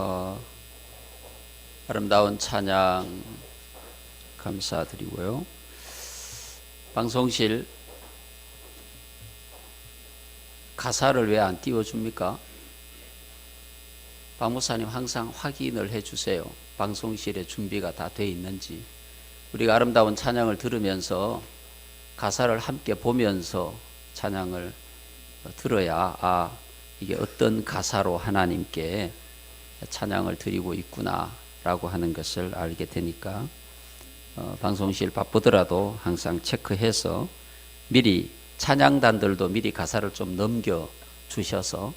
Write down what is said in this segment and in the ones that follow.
어, 아름다운 찬양 감사드리고요. 방송실 가사를 왜 안 띄워줍니까? 박목사님 항상 확인을 해주세요. 방송실에 준비가 다 돼 있는지. 우리가 아름다운 찬양을 들으면서 가사를 함께 보면서 찬양을 들어야 아 이게 어떤 가사로 하나님께 찬양을 드리고 있구나라고 하는 것을 알게 되니까 어, 방송실 바쁘더라도 항상 체크해서 미리 찬양단들도 미리 가사를 좀 넘겨 주셔서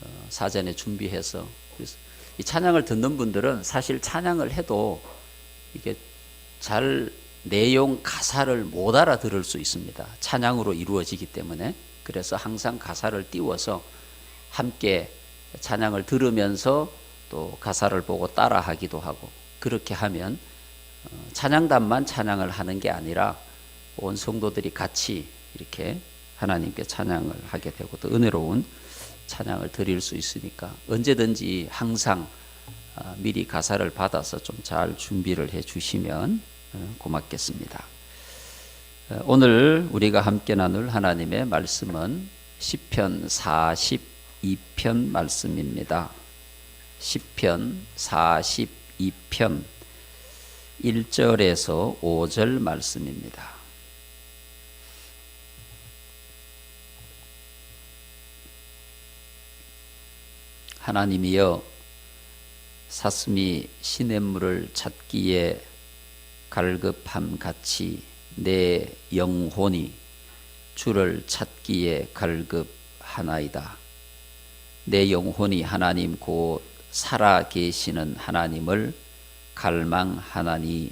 어, 사전에 준비해서 이 찬양을 듣는 분들은 사실 찬양을 해도 이게 잘 내용 가사를 못 알아들을 수 있습니다. 찬양으로 이루어지기 때문에 그래서 항상 가사를 띄워서 함께 찬양을 들으면서 또 가사를 보고 따라하기도 하고 그렇게 하면 어, 찬양단만 찬양을 하는 게 아니라 온 성도들이 같이 이렇게 하나님께 찬양을 하게 되고 또 은혜로운 찬양을 드릴 수 있으니까 언제든지 항상 어, 미리 가사를 받아서 좀 잘 준비를 해 주시면 어, 고맙겠습니다. 오늘 우리가 함께 나눌 하나님의 말씀은 시편 42편 말씀입니다. 시편 42편 1절에서 5절 말씀입니다. 하나님이여 사슴이 시냇물을 찾기에 갈급함 같이 내 영혼이 주를 찾기에 갈급하나이다. 내 영혼이 하나님 곧 살아 계시는 하나님을 갈망하나니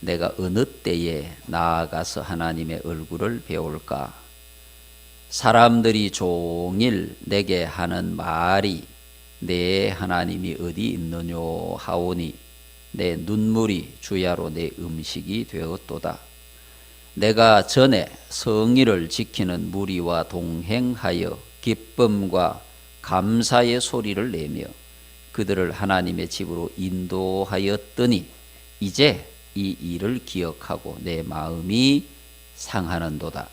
내가 어느 때에 나아가서 하나님의 얼굴을 배울까? 사람들이 종일 내게 하는 말이 내 하나님이 어디 있느뇨 하오니 내 눈물이 주야로 내 음식이 되었도다. 내가 전에 성의를 지키는 무리와 동행하여 기쁨과 감사의 소리를 내며 그들을 하나님의 집으로 인도하였더니 이제 이 일을 기억하고 내 마음이 상하는도다.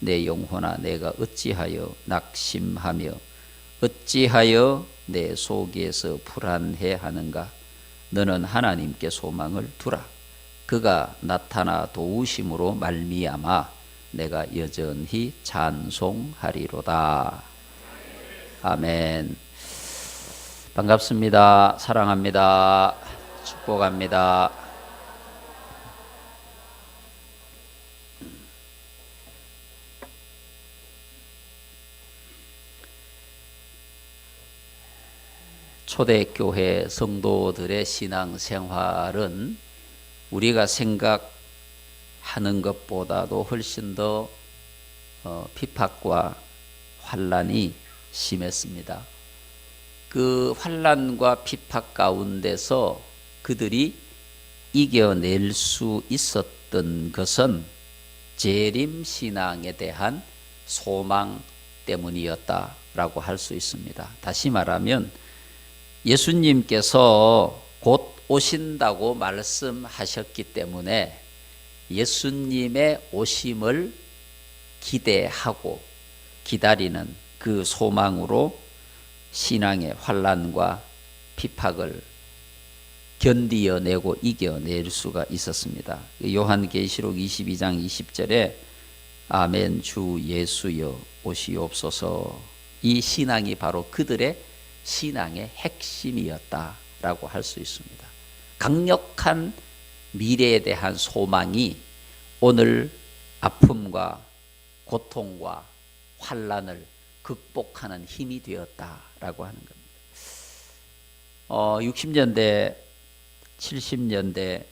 내 영혼아 내가 어찌하여 낙심하며 어찌하여 내 속에서 불안해 하는가? 너는 하나님께 소망을 두라. 그가 나타나 도우심으로 말미암아 내가 여전히 찬송하리로다. 아멘. 반갑습니다. 사랑합니다. 축복합니다. 초대교회 성도들의 신앙생활은 우리가 생각하는 것보다도 훨씬 더 어, 핍박과 환란이 심했습니다. 그 환란과 핍박 가운데서 그들이 이겨낼 수 있었던 것은 재림 신앙에 대한 소망 때문이었다라고 할 수 있습니다. 다시 말하면 예수님께서 곧 오신다고 말씀하셨기 때문에 예수님의 오심을 기대하고 기다리는 그 소망으로 신앙의 환란과 핍박을 견디어내고 이겨낼 수가 있었습니다. 요한계시록 22장 20절에 아멘 주 예수여 오시옵소서 이 신앙이 바로 그들의 신앙의 핵심이었다라고 할 수 있습니다. 강력한 미래에 대한 소망이 오늘 아픔과 고통과 환란을 극복하는 힘이 되었다 라고 하는 겁니다. 어, 60년대, 70년대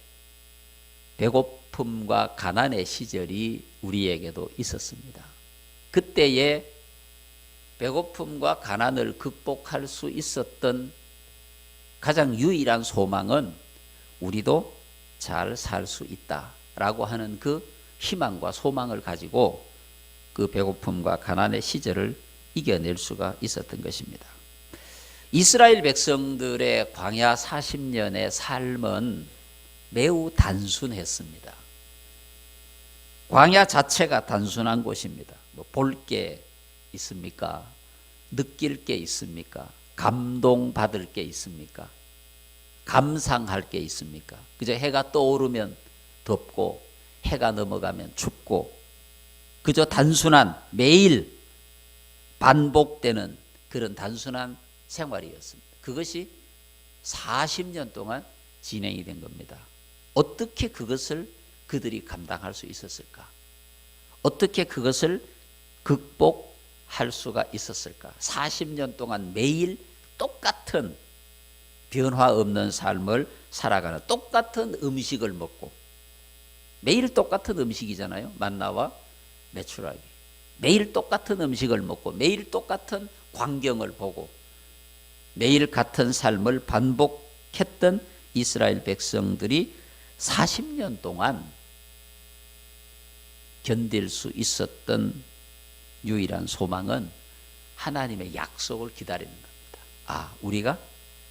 배고픔과 가난의 시절이 우리에게도 있었습니다. 그때에 배고픔과 가난을 극복할 수 있었던 가장 유일한 소망은 우리도 잘 살 수 있다라고 하는 그 희망과 소망을 가지고 그 배고픔과 가난의 시절을 이겨낼 수가 있었던 것입니다. 이스라엘 백성들의 광야 40년의 삶은 매우 단순했습니다. 광야 자체가 단순한 곳입니다. 뭐 볼 게 있습니까? 느낄 게 있습니까? 감동 받을 게 있습니까? 감상할 게 있습니까? 그저 해가 떠오르면 덥고 해가 넘어가면 춥고 그저 단순한 매일 반복되는 그런 단순한 생활이었습니다. 그것이 40년 동안 진행이 된 겁니다. 어떻게 그것을 그들이 감당할 수 있었을까? 어떻게 그것을 극복할 수가 있었을까? 40년 동안 매일 똑같은 변화 없는 삶을 살아가는 똑같은 음식을 먹고 매일 똑같은 음식이잖아요. 만나와 메추라기. 매일 똑같은 음식을 먹고 매일 똑같은 광경을 보고 매일 같은 삶을 반복했던 이스라엘 백성들이 40년 동안 견딜 수 있었던 유일한 소망은 하나님의 약속을 기다리는 겁니다. 아, 우리가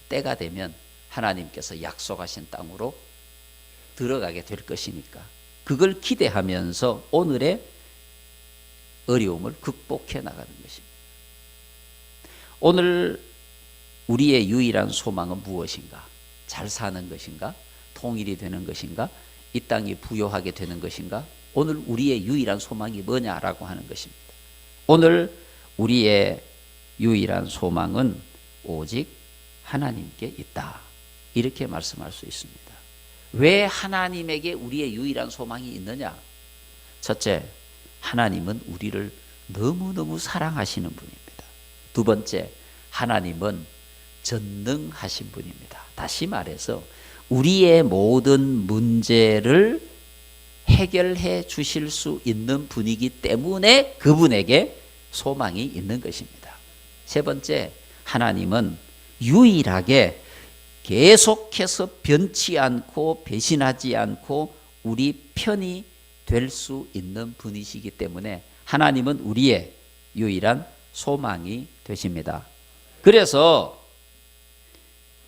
때가 되면 하나님께서 약속하신 땅으로 들어가게 될 것이니까 그걸 기대하면서 오늘의 어려움을 극복해 나가는 것입니다. 오늘 우리의 유일한 소망은 무엇인가? 잘 사는 것인가? 통일이 되는 것인가? 이 땅이 부요하게 되는 것인가? 오늘 우리의 유일한 소망이 뭐냐라고 하는 것입니다. 오늘 우리의 유일한 소망은 오직 하나님께 있다. 이렇게 말씀할 수 있습니다. 왜 하나님에게 우리의 유일한 소망이 있느냐? 첫째, 하나님은 우리를 너무너무 사랑하시는 분입니다. 두 번째, 하나님은 전능하신 분입니다. 다시 말해서 우리의 모든 문제를 해결해 주실 수 있는 분이기 때문에 그분에게 소망이 있는 것입니다. 세 번째, 하나님은 유일하게 계속해서 변치 않고 배신하지 않고 우리 편이 될 수 있는 분이시기 때문에 하나님은 우리의 유일한 소망이 되십니다. 그래서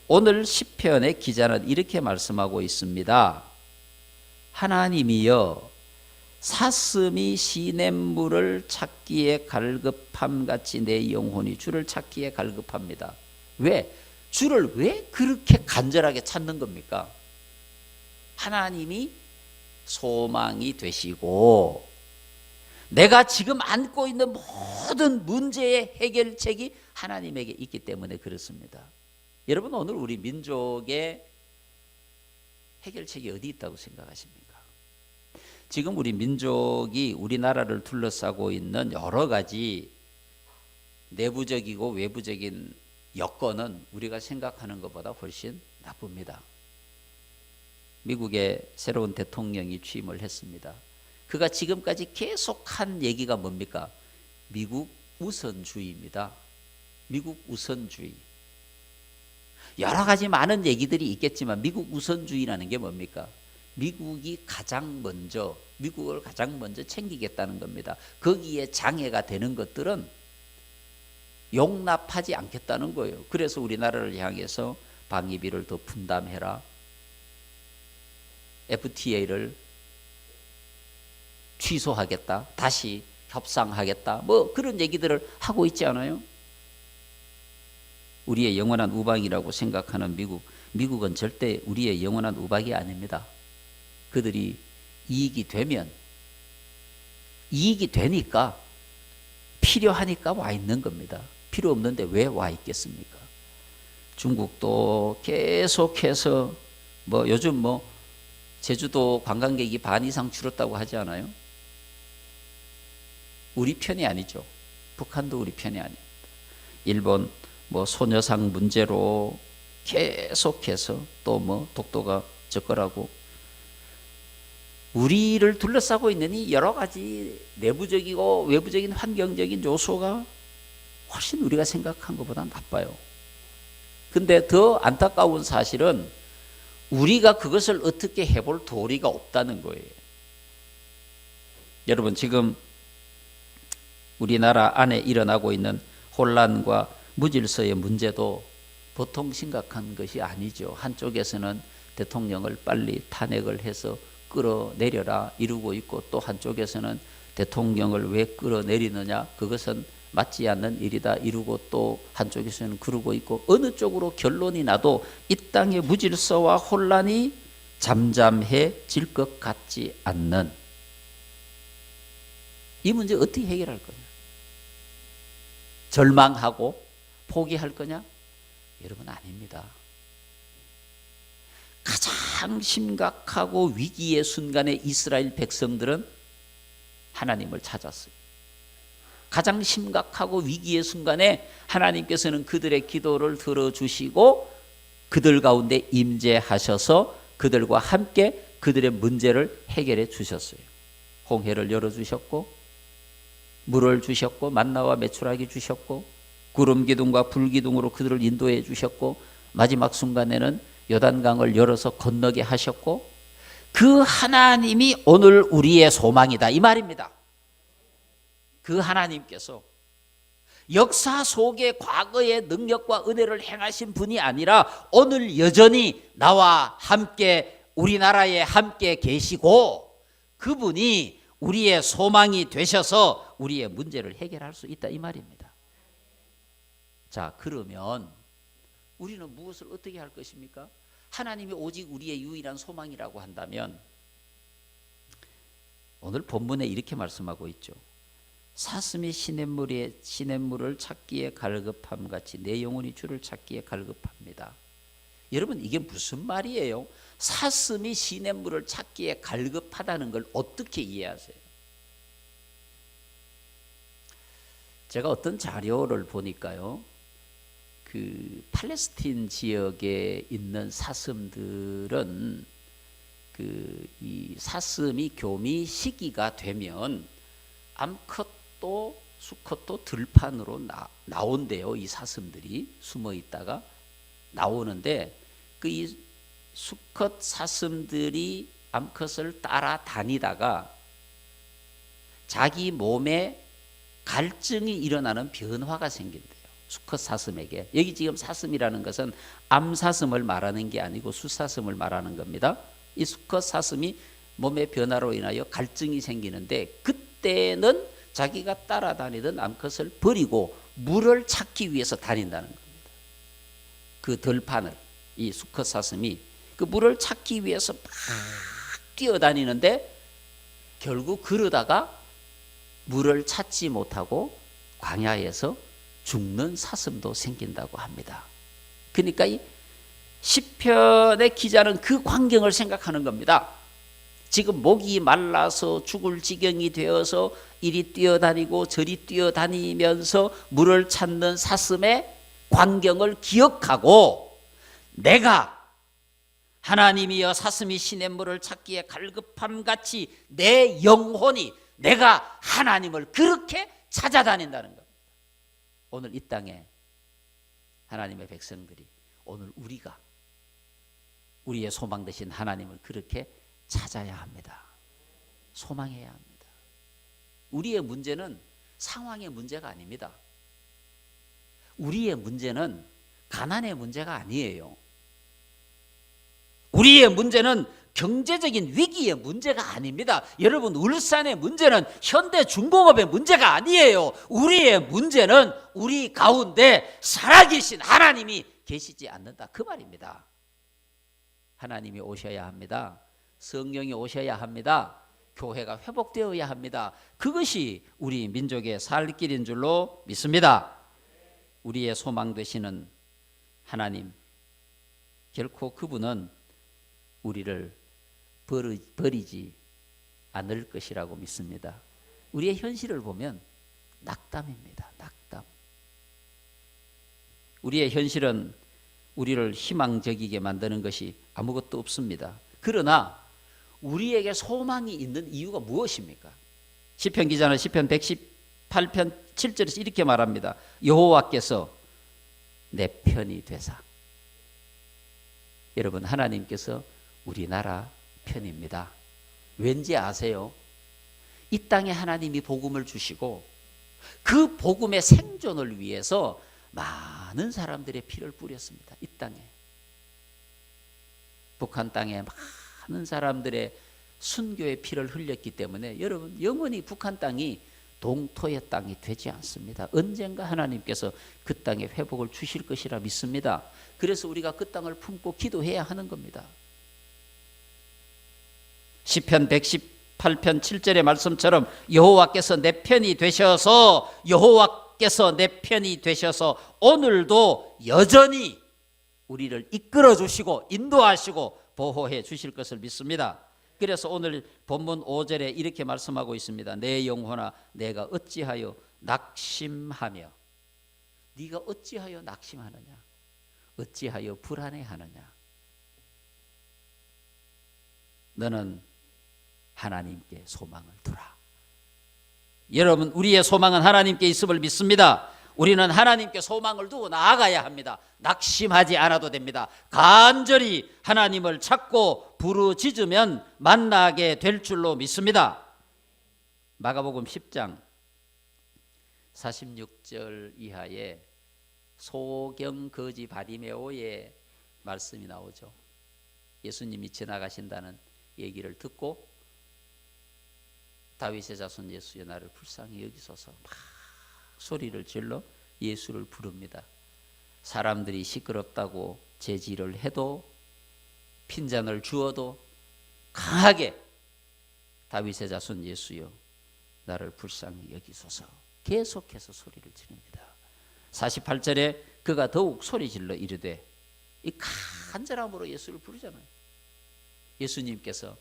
오늘 시편의 기자는 이렇게 말씀하고 있습니다. 하나님이여 사슴이 시냇물을 찾기에 갈급함 같이 내 영혼이 주를 찾기에 갈급합니다. 왜? 주를 왜 그렇게 간절하게 찾는 겁니까? 하나님이 소망이 되시고 내가 지금 안고 있는 모든 문제의 해결책이 하나님에게 있기 때문에 그렇습니다. 여러분 오늘 우리 민족의 해결책이 어디 있다고 생각하십니까? 지금 우리 민족이 우리나라를 둘러싸고 있는 여러 가지 내부적이고 외부적인 여건은 우리가 생각하는 것보다 훨씬 나쁩니다. 미국의 새로운 대통령이 취임을 했습니다. 그가 지금까지 계속 한 얘기가 뭡니까? 미국 우선주의입니다. 미국 우선주의. 여러 가지 많은 얘기들이 있겠지만 미국 우선주의라는 게 뭡니까? 미국이 가장 먼저 미국을 가장 먼저 챙기겠다는 겁니다. 거기에 장애가 되는 것들은 용납하지 않겠다는 거예요. 그래서 우리나라를 향해서 방위비를 더 분담해라. FTA를 취소하겠다. 다시 협상하겠다. 뭐 그런 얘기들을 하고 있지 않아요? 우리의 영원한 우방이라고 생각하는 미국. 미국은 절대 우리의 영원한 우방이 아닙니다. 그들이 이익이 되면 이익이 되니까 필요하니까 와 있는 겁니다. 필요 없는데 왜 와 있겠습니까? 중국도 계속해서 뭐 요즘 뭐 제주도 관광객이 반 이상 줄었다고 하지 않아요? 우리 편이 아니죠. 북한도 우리 편이 아닙니다. 일본 뭐 소녀상 문제로 계속해서 또 뭐 독도가 적거라고 우리를 둘러싸고 있는 이 여러 가지 내부적이고 외부적인 환경적인 요소가 훨씬 우리가 생각한 것보다 나빠요. 근데 더 안타까운 사실은 우리가 그것을 어떻게 해볼 도리가 없다는 거예요. 여러분, 지금 우리나라 안에 일어나고 있는 혼란과 무질서의 문제도 보통 심각한 것이 아니죠. 한쪽에서는 대통령을 빨리 탄핵을 해서 끌어내려라 이루고 있고 또 한쪽에서는 대통령을 왜 끌어내리느냐 그것은 맞지 않는 일이다 이루고 또 한쪽에서는 그러고 있고 어느 쪽으로 결론이 나도 이 땅의 무질서와 혼란이 잠잠해질 것 같지 않는 이 문제 어떻게 해결할 거냐? 절망하고 포기할 거냐? 여러분 아닙니다. 가장 심각하고 위기의 순간에 이스라엘 백성들은 하나님을 찾았어요. 가장 심각하고 위기의 순간에 하나님께서는 그들의 기도를 들어주시고 그들 가운데 임재하셔서 그들과 함께 그들의 문제를 해결해 주셨어요. 홍해를 열어 주셨고 물을 주셨고 만나와 메추라기 주셨고 구름 기둥과 불 기둥으로 그들을 인도해 주셨고 마지막 순간에는 요단강을 열어서 건너게 하셨고 그 하나님이 오늘 우리의 소망이다 이 말입니다. 그 하나님께서 역사 속의 과거의 능력과 은혜를 행하신 분이 아니라 오늘 여전히 나와 함께 우리나라에 함께 계시고 그분이 우리의 소망이 되셔서 우리의 문제를 해결할 수 있다 이 말입니다. 자, 그러면 우리는 무엇을 어떻게 할 것입니까? 하나님이 오직 우리의 유일한 소망이라고 한다면 오늘 본문에 이렇게 말씀하고 있죠. 사슴이 시냇물에 시냇물을 찾기에 갈급함 같이 내 영혼이 주를 찾기에 갈급합니다. 여러분 이게 무슨 말이에요? 사슴이 시냇물을 찾기에 갈급하다는 걸 어떻게 이해하세요? 제가 어떤 자료를 보니까요. 그 팔레스틴 지역에 있는 사슴들은 그 이 사슴이 교미 시기가 되면 암컷도 수컷도 들판으로 나, 나온대요. 이 사슴들이 숨어 있다가 나오는데 그 이 수컷 사슴들이 암컷을 따라 다니다가 자기 몸에 갈증이 일어나는 변화가 생긴대요. 수컷 사슴에게. 여기 지금 사슴이라는 것은 암 사슴을 말하는 게 아니고 수사슴을 말하는 겁니다. 이 수컷 사슴이 몸의 변화로 인하여 갈증이 생기는데 그때는 자기가 따라다니던 암컷을 버리고 물을 찾기 위해서 다닌다는 겁니다. 그 들판을 이 수컷 사슴이 그 물을 찾기 위해서 막 뛰어다니는데 결국 그러다가 물을 찾지 못하고 광야에서 죽는 사슴도 생긴다고 합니다. 그러니까 이 시편의 기자는 그 광경을 생각하는 겁니다. 지금 목이 말라서 죽을 지경이 되어서 이리 뛰어다니고 저리 뛰어다니면서 물을 찾는 사슴의 광경을 기억하고 내가 하나님이여 사슴이 시냇물을 찾기에 갈급함 같이 내 영혼이 내가 하나님을 그렇게 찾아다닌다는. 오늘 이 땅에 하나님의 백성들이 오늘 우리가 우리의 소망 되신 하나님을 그렇게 찾아야 합니다. 소망해야 합니다. 우리의 문제는 상황의 문제가 아닙니다. 우리의 문제는 가난의 문제가 아니에요. 우리의 문제는 경제적인 위기의 문제가 아닙니다. 여러분, 울산의 문제는 현대 중공업의 문제가 아니에요. 우리의 문제는 우리 가운데 살아계신 하나님이 계시지 않는다. 그 말입니다. 하나님이 오셔야 합니다. 성령이 오셔야 합니다. 교회가 회복되어야 합니다. 그것이 우리 민족의 살 길인 줄로 믿습니다. 우리의 소망 되시는 하나님, 결코 그분은 우리를 버리지 않을 것이라고 믿습니다. 우리의 현실을 보면 낙담입니다. 낙담. 우리의 현실은 우리를 희망적이게 만드는 것이 아무것도 없습니다. 그러나 우리에게 소망이 있는 이유가 무엇입니까? 시편 기자는 시편 118편 7절에서 이렇게 말합니다. 여호와께서 내 편이 되사. 여러분 하나님께서 우리나라 편입니다. 왠지 아세요? 이 땅에 하나님이 복음을 주시고 그 복음의 생존을 위해서 많은 사람들의 피를 뿌렸습니다. 이 땅에. 북한 땅에 많은 사람들의 순교의 피를 흘렸기 때문에 여러분 영원히 북한 땅이 동토의 땅이 되지 않습니다. 언젠가 하나님께서 그 땅에 회복을 주실 것이라 믿습니다. 그래서 우리가 그 땅을 품고 기도해야 하는 겁니다. 시편 118편 7절의 말씀처럼 여호와께서 내 편이 되셔서 여호와께서 내 편이 되셔서 오늘도 여전히 우리를 이끌어 주시고 인도하시고 보호해 주실 것을 믿습니다. 그래서 오늘 본문 5절에 이렇게 말씀하고 있습니다. 내 영혼아 내가 어찌하여 낙심하며 네가 어찌하여 낙심하느냐? 어찌하여 불안해하느냐? 너는 하나님께 소망을 두라. 여러분, 우리의 소망은 하나님께 있음을 믿습니다. 우리는 하나님께 소망을 두고 나아가야 합니다. 낙심하지 않아도 됩니다. 간절히 하나님을 찾고 부르짖으면 만나게 될 줄로 믿습니다. 마가복음 10장 46절 이하에 소경 거지 바디메오의 말씀이 나오죠. 예수님이 지나가신다는 얘기를 듣고 다윗의 자손 예수의 나를 불쌍히 여기소서 막 소리를 질러 예수를 부릅니다. 사람들이 시끄럽다고 제지를 해도 핀잔을 주어도 강하게 다윗의 자손 예수여 나를 불쌍히 여기소서 계속해서 소리를 지릅니다. 48절에 그가 더욱 소리 질러 이르되 이 간절함으로 예수를 부르잖아요. 예수님께서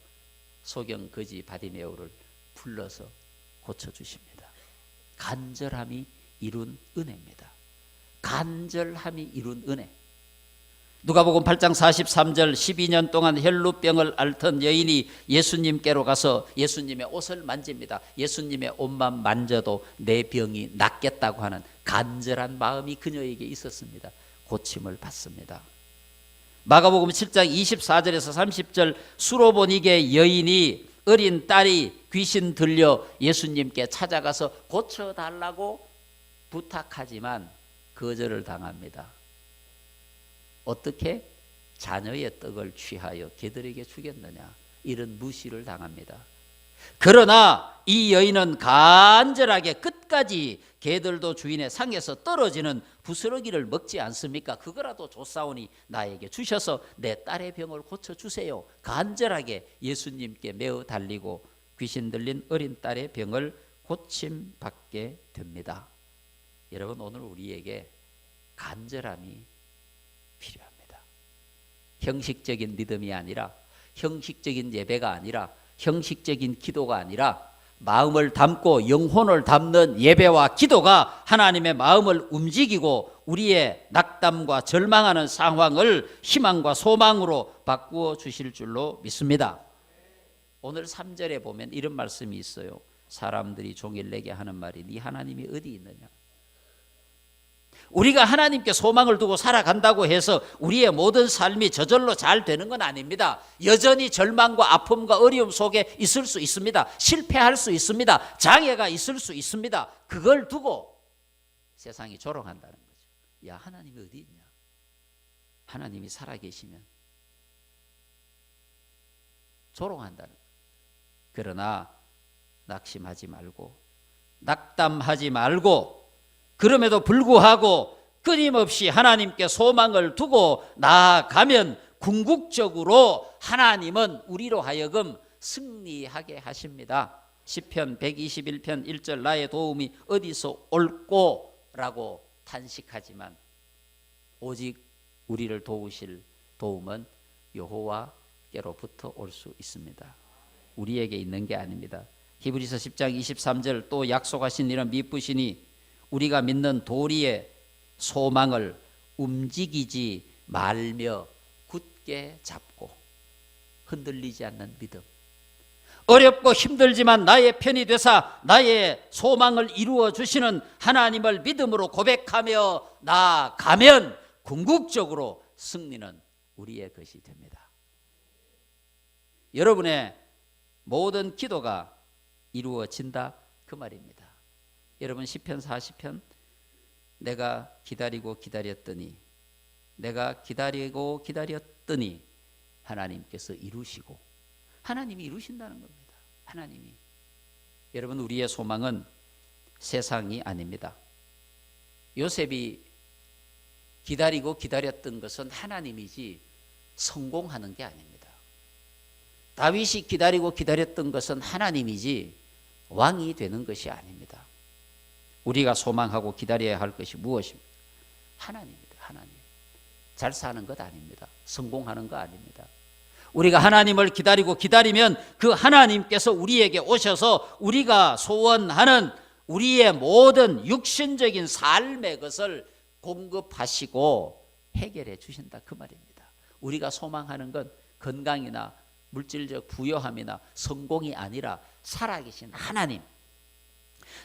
소경 거지 바디메오를 불러서 고쳐 주십니다. 간절함이 이룬 은혜입니다. 간절함이 이룬 은혜. 누가복음 8장 43절 12년 동안 혈루병을 앓던 여인이 예수님께로 가서 예수님의 옷을 만집니다. 예수님의 옷만 만져도 내 병이 낫겠다고 하는 간절한 마음이 그녀에게 있었습니다. 고침을 받습니다. 마가복음 7장 24절에서 30절 수로 보니게 여인이 어린 딸이 귀신 들려 예수님께 찾아가서 고쳐달라고 부탁하지만 거절을 당합니다. 어떻게 자녀의 떡을 취하여 개들에게 주겠느냐 이런 무시를 당합니다. 그러나 이 여인은 간절하게 끝까지 개들도 주인의 상에서 떨어지는 부스러기를 먹지 않습니까? 그거라도 조사오니 나에게 주셔서 내 딸의 병을 고쳐 주세요. 간절하게 예수님께 매어 달리고 귀신 들린 어린 딸의 병을 고침 받게 됩니다. 여러분 오늘 우리에게 간절함이 필요합니다. 형식적인 믿음이 아니라 형식적인 예배가 아니라 형식적인 기도가 아니라 마음을 담고 영혼을 담는 예배와 기도가 하나님의 마음을 움직이고 우리의 낙담과 절망하는 상황을 희망과 소망으로 바꾸어 주실 줄로 믿습니다. 오늘 3절에 보면 이런 말씀이 있어요. 사람들이 종일 내게 하는 말이 네 하나님이 어디 있느냐? 우리가 하나님께 소망을 두고 살아간다고 해서 우리의 모든 삶이 저절로 잘 되는 건 아닙니다. 여전히 절망과 아픔과 어려움 속에 있을 수 있습니다. 실패할 수 있습니다. 장애가 있을 수 있습니다. 그걸 두고 세상이 조롱한다는 거죠. 야, 하나님이 어디 있냐? 하나님이 살아계시면 조롱한다는 거예요. 그러나 낙심하지 말고 낙담하지 말고 그럼에도 불구하고 끊임없이 하나님께 소망을 두고 나아가면 궁극적으로 하나님은 우리로 하여금 승리하게 하십니다. 시편 121편 1절 나의 도움이 어디서 올꼬라고 탄식하지만 오직 우리를 도우실 도움은 여호와께로부터 올 수 있습니다. 우리에게 있는 게 아닙니다. 히브리서 10장 23절 또 약속하신 이런 미쁘시니 우리가 믿는 도리의 소망을 움직이지 말며 굳게 잡고 흔들리지 않는 믿음. 어렵고 힘들지만 나의 편이 되사 나의 소망을 이루어 주시는 하나님을 믿음으로 고백하며 나가면 궁극적으로 승리는 우리의 것이 됩니다. 여러분의 모든 기도가 이루어진다 그 말입니다. 여러분 시편 40편 내가 기다리고 기다렸더니 내가 기다리고 기다렸더니 하나님께서 이루시고 하나님이 이루신다는 겁니다. 하나님이 여러분 우리의 소망은 세상이 아닙니다. 요셉이 기다리고 기다렸던 것은 하나님이지 성공하는 게 아닙니다. 다윗이 기다리고 기다렸던 것은 하나님이지 왕이 되는 것이 아닙니다. 우리가 소망하고 기다려야 할 것이 무엇입니까? 하나님입니다. 하나님. 잘 사는 것 아닙니다. 성공하는 거 아닙니다. 우리가 하나님을 기다리고 기다리면 그 하나님께서 우리에게 오셔서 우리가 소원하는 우리의 모든 육신적인 삶의 것을 공급하시고 해결해 주신다 그 말입니다. 우리가 소망하는 건 건강이나 물질적 부여함이나 성공이 아니라 살아계신 하나님.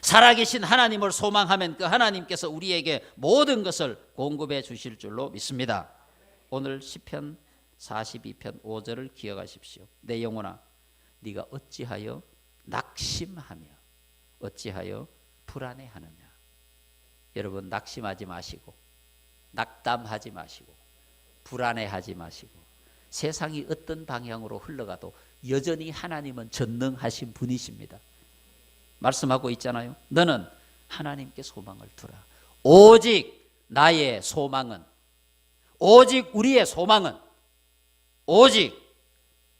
살아계신 하나님을 소망하면 그 하나님께서 우리에게 모든 것을 공급해 주실 줄로 믿습니다. 오늘 시편 42편 5절을 기억하십시오. 내 영혼아 네가 어찌하여 낙심하며 어찌하여 불안해하느냐. 여러분 낙심하지 마시고 낙담하지 마시고 불안해하지 마시고 세상이 어떤 방향으로 흘러가도 여전히 하나님은 전능하신 분이십니다. 말씀하고 있잖아요. 너는 하나님께 소망을 두라. 오직 나의 소망은 오직 우리의 소망은 오직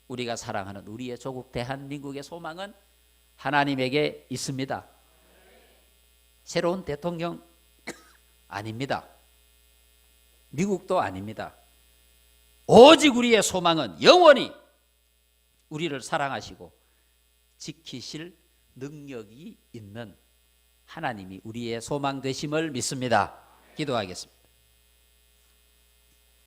우리가 사랑하는 우리의 조국 대한민국의 소망은 하나님에게 있습니다. 새로운 대통령 아닙니다. 미국도 아닙니다. 오직 우리의 소망은 영원히 우리를 사랑하시고 지키실 능력이 있는 하나님이 우리의 소망 되심을 믿습니다. 기도하겠습니다.